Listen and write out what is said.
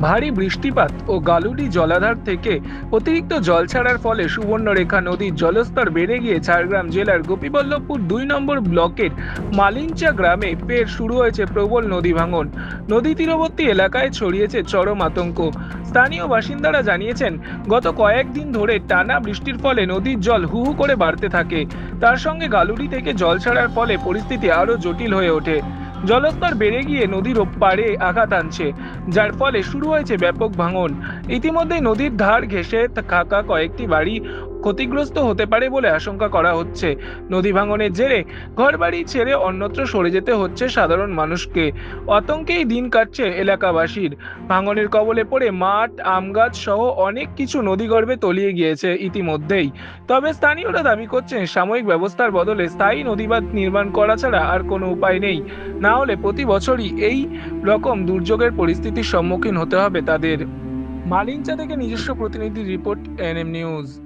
ভারী বৃষ্টিপাত ও গালুডি জলাধার থেকে অতিরিক্ত জল ছাড়ার ফলে সুবর্ণরেখা নদীর জলস্তর বেড়ে গিয়ে ঝাড়গ্রাম জেলার গোপীবল্লভপুর দুই নম্বর ব্লকের মালিঞ্চা গ্রামে ফের শুরু হয়েছে প্রবল নদী ভাঙন। নদী তীরবর্তী এলাকায় ছড়িয়েছে চরম আতঙ্ক। স্থানীয় বাসিন্দারা জানিয়েছেন, গত কয়েকদিন ধরে টানা বৃষ্টির ফলে নদীর জল হু হু করে বাড়তে থাকে। তার সঙ্গে গালুডি থেকে জল ছাড়ার ফলে পরিস্থিতি আরও জটিল হয়ে ওঠে। জলস্তর বেড়ে গিয়ে নদীর পাড়ে আঘাত আনছে, যার ফলে শুরু হয়েছে ব্যাপক ভাঙন। ইতিমধ্যে নদীর ধার ঘেঁষে থাকা কয়েকটি বাড়ি ক্ষতিগ্রস্ত হতে পারে বলে আশঙ্কা করা হচ্ছে। নদী ভাঙনের জেরে ঘরবাড়ি ছেড়ে অন্যত্র সরে যেতে হচ্ছে সাধারণ মানুষকে। আতঙ্কেই দিন কাটছে এলাকাবাসীর। ভাঙনের কবলে পড়ে মাঠ আম গাছ সহ অনেক কিছু নদীগর্ভে তলিয়ে গিয়েছে ইতিমধ্যেই। তবে স্থানীয়রা দাবি করছেন সাময়িক ব্যবস্থার বদলে স্থায়ী নদীবাঁধ নির্মাণ করা ছাড়া আর কোনো উপায় নেই। না হলে প্রতি বছরই এই রকম দুর্যোগের পরিস্থিতির সম্মুখীন হতে হবে তাদের। মালিঞ্চা থেকে নিজস্ব প্রতিনিধি রিপোর্ট, এনএম নিউজ।